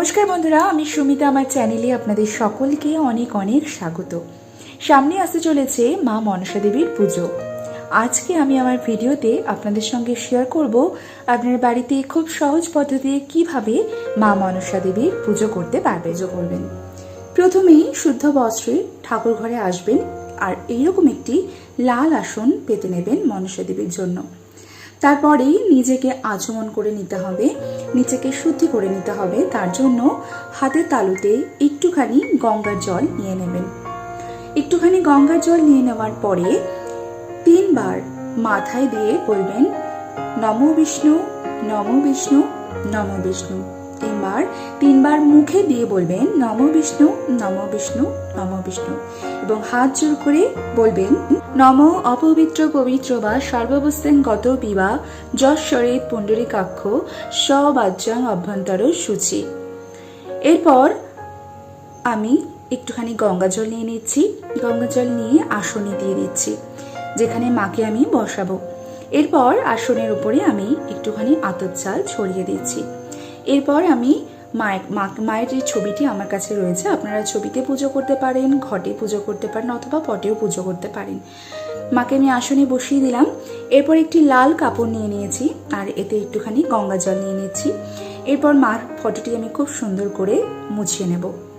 নমস্কার বন্ধুরা আমি সুমিতা। আমার চ্যানেলে আপনাদের সকলকে অনেক অনেক স্বাগত। সামনে আসতে চলেছে মা মনসা দেবীর পুজো। আজকে আমি আমার ভিডিওতে আপনাদের সঙ্গে শেয়ার করব আপনার বাড়িতে খুব সহজ পদ্ধতিতে কীভাবে মা মনসা দেবীর পুজো করতে পারবে পুজো করবেন। প্রথমেই শুদ্ধ বস্ত্রে ঠাকুর ঘরে আসবেন আর এইরকম একটি লাল আসন পেতে নেবেন মনসা দেবীর জন্য। তারপরেই নিজেকে আচমন করে নিতে হবে, নিজেকে শুদ্ধি করে নিতে হবে। তার জন্য হাতের তালুতে একটুখানি গঙ্গার জল নিয়ে নেবেন। একটুখানি গঙ্গার জল নিয়ে নেওয়ার পরে তিনবার মাথায় দিয়ে বলবেন, নম বিষ্ণু নম বিষ্ণু নম বিষ্ণু। তিনবার তিনবার মুখে দিয়ে বলবেন, নম বিষ্ণু নম বিষ্ণু নম বিষ্ণু। এবং হাত জোর করে বলবেন, নম অপবিত্র পবিত্র বা সর্বাবস্থান গত বিবা যশ্বরে পুণ্ডরীকাক্ষ সবাজ্যাং অভ্যন্তর সূচি। এরপর আমি একটুখানি গঙ্গা জল নিয়ে নিচ্ছি। গঙ্গা জল নিয়ে আসনে দিয়ে দিচ্ছি, যেখানে মাকে আমি বসাবো। এরপর আসনের উপরে আমি একটুখানি আতর চাল ছড়িয়ে দিচ্ছি। এরপর আমি মায়ের, মা- মায়ের যে ছবিটি আমার কাছে রয়েছে, আপনারা ছবিতে পুজো করতে পারেন, ঘটে পুজো করতে পারেন, অথবা পটেও পুজো করতে পারেন। মাকে আমি আসনে বসিয়ে দিলাম। এরপর একটি লাল কাপড় নিয়ে নিয়েছি, আর এতে একটুখানি গঙ্গা জল নিয়ে নিচ্ছি। এরপর মার ফটোটি আমি খুব সুন্দর করে মুছিয়ে নেব।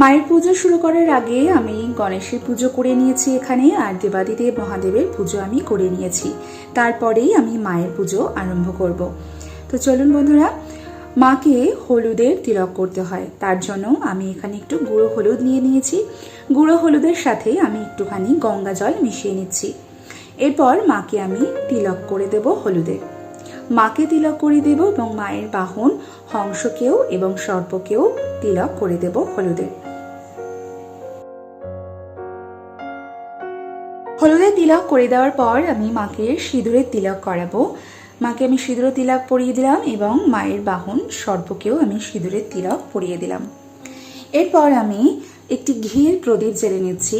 মায়ের পুজো শুরু করার আগে আমি গণেশের পুজো করে নিয়েছি এখানে, আর দেবাদিদেব মহাদেবের পুজো আমি করে নিয়েছি। তারপরেই আমি মায়ের পুজো আরম্ভ করব। তো চলুন বন্ধুরা, মাকে হলুদের তিলক করতে হয়। তার জন্য আমি এখানে একটু গুঁড়ো হলুদ নিয়ে নিয়েছি। গুঁড়ো হলুদের সাথে আমি একটুখানি গঙ্গা জল মিশিয়ে নিচ্ছি। এরপর মাকে আমি তিলক করে দেব হলুদে। মাকে তিলক করে দেব এবং মায়ের বাহন, হংসকেও এবং সর্পকেও তিলক করে দেব হলুদে। হলুদের তিলক করে দেওয়ার পর আমি মাকে সিঁদুরের তিলক করাবো। মাকে আমি সিঁদুরের তিলক পরিয়ে দিলাম এবং মায়ের বাহন সর্পকেও আমি সিঁদুরের তিলক পরিয়ে দিলাম। এরপর আমি একটি ঘিয়ের প্রদীপ জেলে নিচ্ছি।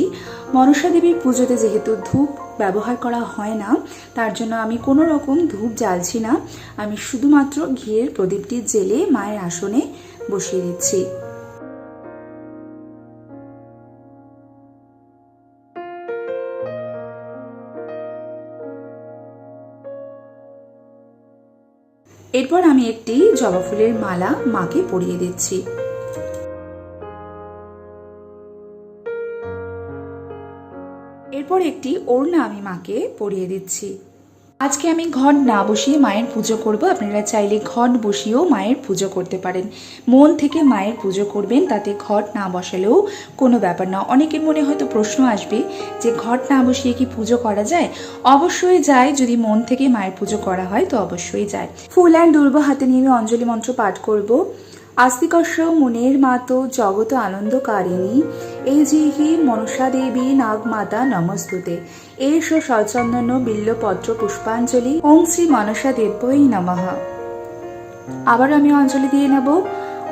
মনসা দেবীর পুজোতে যেহেতু ধূপ ব্যবহার করা হয় না, তার জন্য আমি কোনো রকম ধূপ জ্বালছি না। আমি শুধুমাত্র ঘিয়ের প্রদীপটি জেলে মায়ের আসনে বসিয়ে দিচ্ছি। এরপর আমি একটি জবা ফুলের মালা মাকে পরিয়ে দিচ্ছি। এরপর একটি ওড়না আমি মাকে পরিয়ে দিচ্ছি। আজকে আমি ঘট না বসিয়ে মায়ের পুজো করব। আপনারা চাইলে ঘট বসিয়েও মায়ের পুজো করতে পারেন। মন থেকে মায়ের পুজো করবেন, তাতে ঘট না বসালেও কোনো ব্যাপার না। অনেকের মনে হয়তো প্রশ্ন আসবে যে ঘট না বসিয়ে কি পুজো করা যায়? অবশ্যই যায়। যদি মন থেকে মায়ের পুজো করা হয়, তো অবশ্যই যায়। ফুল অ্যান্ড দুর্ব হাতে নিয়ে আমি অঞ্জলি মন্ত্র পাঠ করব। আস্তিকস্য মুনের মাতো জগত আনন্দকারিণী। এই যে হি মনসা দেবী নাগমাতা নমস্তুতে। এস সচন্দন বিল্লপত্র পুষ্পাঞ্জলি। ওং শ্রী মনসা দেব্যই নমঃ। আবার আমি অঞ্জলি দিয়ে নেব।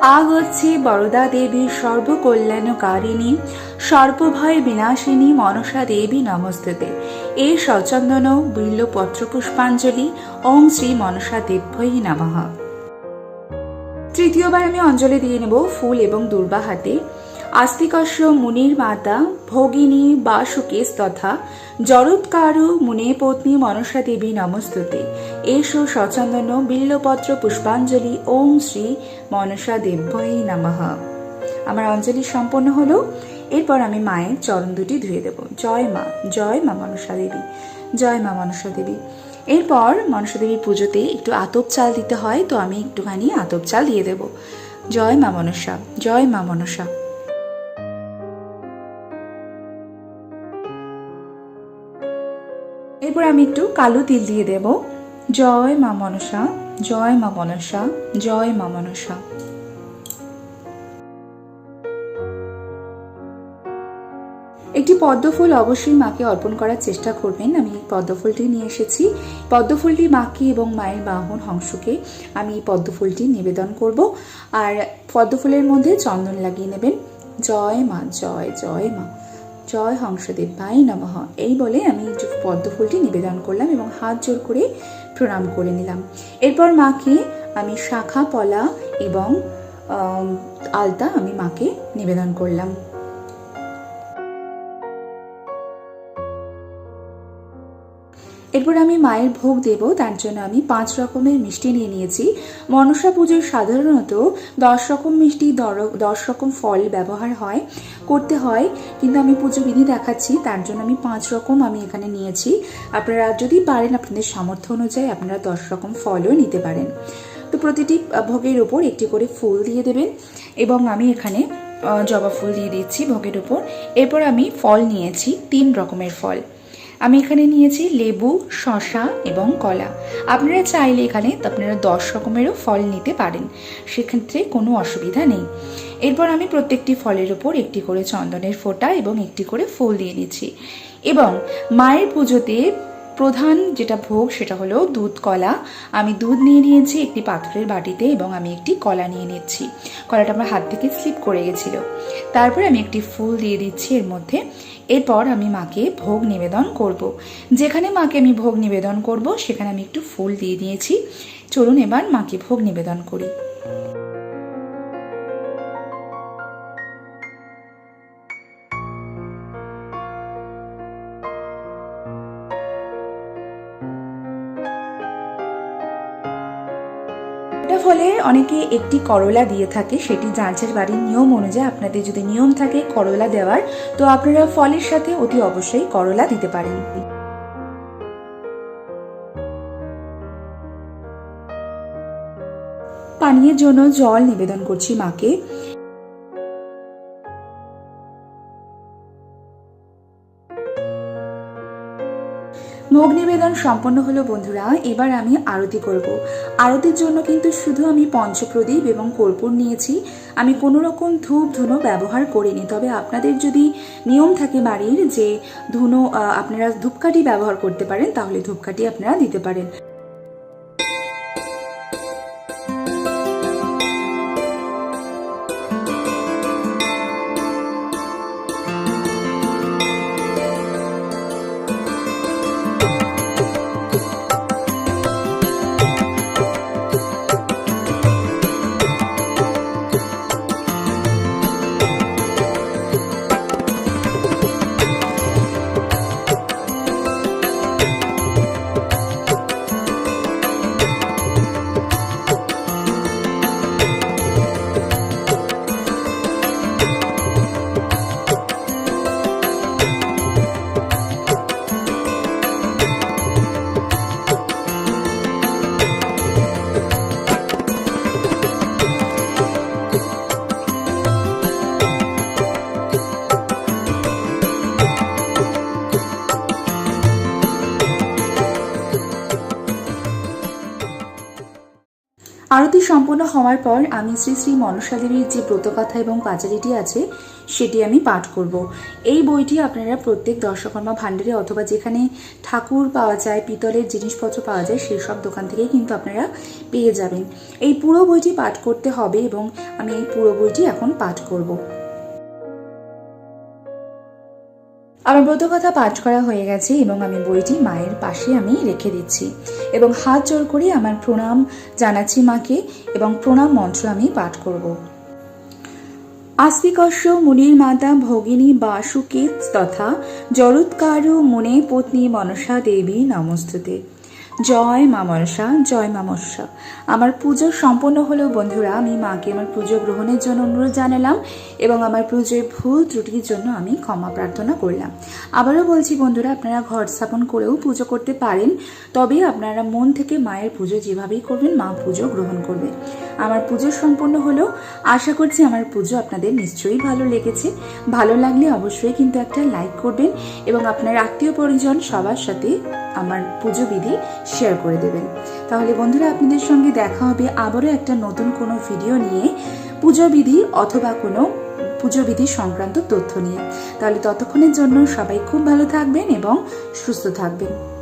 আগচ্ছে বরদা দেবী সর্বকল্যাণকারিণী। সর্বভয় বিনাশিনী মনসা দেবী নমস্তুতে। এ সচন্দন বিল্লপত্র পুষ্পাঞ্জলি। ওং শ্রী মনসা দেব্যই নমঃ। তৃতীয়বার আমি অঞ্জলি দিয়ে নেব ফুল এবং দুর্বা হাতে। আস্তিকস্য মুনির মাতা, ভগিনী, বাসুকেশ তথা জরৎকারু মুনে পত্নী মনসা দেবী নমস্তুতে। এসো সচন্দন বিল্লপত্র পুষ্পাঞ্জলি, ওম শ্রী মনসা দেব্যই নমঃ। আমার অঞ্জলি সম্পন্ন হলো। এরপর আমি মায়ের চরণ দুটি ধুয়ে দেব। জয় মা জয় মা মনসা দেবী। জয় মা মনসা দেবী। এরপর মনসা দেবীর পুজোতে একটু আতপ চাল দিতে হয়, তো আমি একটুখানি আতপ চাল দিয়ে দেব। জয় মা মনসা, জয় মা মনসা। এরপর আমি একটু কালো তিল দিয়ে দেব। জয় মা মনসা, জয় মা মনসা, জয় মা মনসা। একটি পদ্মফুল অবশ্যই মাকে অর্পণ করার চেষ্টা করবেন। আমি এই পদ্মফুলটি নিয়ে এসেছি। পদ্মফুলটি মাকে এবং মায়ের বাহন হংসকে আমি এই পদ্মফুলটি নিবেদন করব। আর পদ্মফুলের মধ্যে চন্দন লাগিয়ে নেবেন। জয় মা, জয় জয় মা। জয় হংসদেব ভাই নমঃ। এই বলে আমি যে পদ্ম ফুলটি নিবেদন করলাম এবং হাত জোর করে প্রণাম করে নিলাম। এরপর মাকে আমি শাখা, পলা এবং আলতা আমি মাকে নিবেদন করলাম। এরপর আমি মায়ের ভোগ দেব, তার জন্য আমি পাঁচ রকমের মিষ্টি নিয়ে নিয়েছি। মনসা পুজোর সাধারণত দশ রকম মিষ্টি দশ রকম ফল ব্যবহার হয়, করতে হয়, কিন্তু আমি পুজো বিধি দেখাচ্ছি, তার জন্য আমি পাঁচ রকম আমি এখানে নিয়েছি। আপনারা যদি পারেন আপনাদের সামর্থ্য অনুযায়ী আপনারা দশ রকম ফলও নিতে পারেন। তো প্রতিটি ভোগের ওপর একটি করে ফুল দিয়ে দেবেন, এবং আমি এখানে জবা ফুল দিয়ে দিচ্ছি ভোগের ওপর এরপর আমি ফল নিয়েছি, তিন রকমের ফল। আমি এখানে নিয়েছি লেবু শশা এবং কলা। আপনারা চাইলে এখানে তো আপনারা দশ রকমেরও ফল নিতে পারেন। সেক্ষেত্রে কোনো অসুবিধা নেই। এরপর আমি প্রত্যেকটি ফলের ওপর একটি করে চন্দনের ফোঁটা এবং একটি করে ফুল দিয়ে দিচ্ছি এবং মায়ের পুজোতে প্রধান যেটা ভোগ সেটা হলো দুধ কলা। আমি দুধ নিয়ে নিয়েছি একটি পাথরের বাটিতে এবং আমি একটি কলা নিয়ে নিচ্ছি। কলাটা আমার হাত থেকে স্লিপ করে গেছিল। তারপরে আমি একটি ফুল দিয়ে দিচ্ছি এর মধ্যে। এরপর আমি মাকে ভোগ নিবেদন করব। যেখানে মাকে আমি ভোগ নিবেদন করব, সেখানে আমি একটু ফুল দিয়ে দিয়েছি। চলুন এবার মাকে ভোগ নিবেদন করি। ফলে অনেকে একটি করলা দিয়ে থাকে, সেটি যার বাড়ির নিয়ম অনুযায়ী আপনাদের যদি নিয়ম থাকে করলা দেওয়ার, তো আপনারা ফলের সাথে অতি অবশ্যই করলা দিতে পারেন। পানীয়ের জন্য জল নিবেদন করছি মাকে। ভোগ নিবেদন সম্পন্ন হলো, বন্ধুরা। এবার আমি আরতি করব। আরতির জন্য কিন্তু শুধু আমি পঞ্চপ্রদীপ এবং কর্পূর নিয়েছি। আমি কোনো রকম ধূপ, ধুনো ব্যবহার করিনি। তবে আপনাদের যদি নিয়ম থাকে বাড়ির যে ধুনো আপনারা ধূপকাঠি ব্যবহার করতে পারেন, তাহলে ধূপকাঠি আপনারা দিতে পারেন। আরতি সম্পূর্ণ হওয়ার পর আমি শ্রী শ্রী মনসা দেবীর যে ব্রতকথা এবং পাঁচালিটি আছে, সেটি আমি পাঠ করব। এই বইটি আপনারা প্রত্যেক দর্শকর্মা ভাণ্ডারে অথবা যেখানে ঠাকুর পাওয়া যায়, পিতলের জিনিসপত্র পাওয়া যায় সেই সব দোকান থেকেই কিন্তু আপনারা পেয়ে যাবেন। এই পুরো বইটি পাঠ করতে হবে এবং আমি এই পুরো বইটি এখন পাঠ করব। আমার ব্রতকথা পাঠ করা হয়ে গেছে এবং আমি বইটি মায়ের পাশে আমি রেখে দিচ্ছি এবং হাত জোর করে আমার প্রণাম জানাচ্ছি মাকে এবং প্রণাম মন্ত্র আমি পাঠ করব। আস্তিকস্য মুনির মাতা ভগিনী বাসুকেত তথা জলৎকার মনে পত্নী মনসা দেবী নমস্তুতে। জয় মা মনসা, জয় মা মনসা। আমার পুজো সম্পন্ন হলো বন্ধুরা, আমি মাকে আমার পুজো গ্রহণের জন্য অনুরোধ জানালাম এবং আমার পুজোয় ভুল ত্রুটির জন্য আমি ক্ষমা প্রার্থনা করলাম। আবারও বলছি বন্ধুরা, আপনারা ঘর স্থাপন করেও পুজো করতে পারেন, তবে আপনারা মন থেকে মায়ের পুজো যেভাবেই করবেন, মা পুজো গ্রহণ করবে। আমার পুজো সম্পন্ন হলো আশা করছি আমার পুজো আপনাদের নিশ্চয়ই ভালো লেগেছে। ভালো লাগলে অবশ্যই কিন্তু একটা লাইক করবেন এবং আপনার আত্মীয় পরিজন সবার সাথে আমার পুজো বিধি শেয়ার করে দেবেন। তাহলে বন্ধুরা, আপনাদের সঙ্গে দেখা হবে আবারও একটা নতুন কোনো ভিডিও নিয়ে পুজোবিধি অথবা কোনো পুজোবিধি সংক্রান্ত তথ্য নিয়ে। তাহলে ততক্ষণের জন্য সবাই খুব ভালো থাকবেন এবং সুস্থ থাকবেন।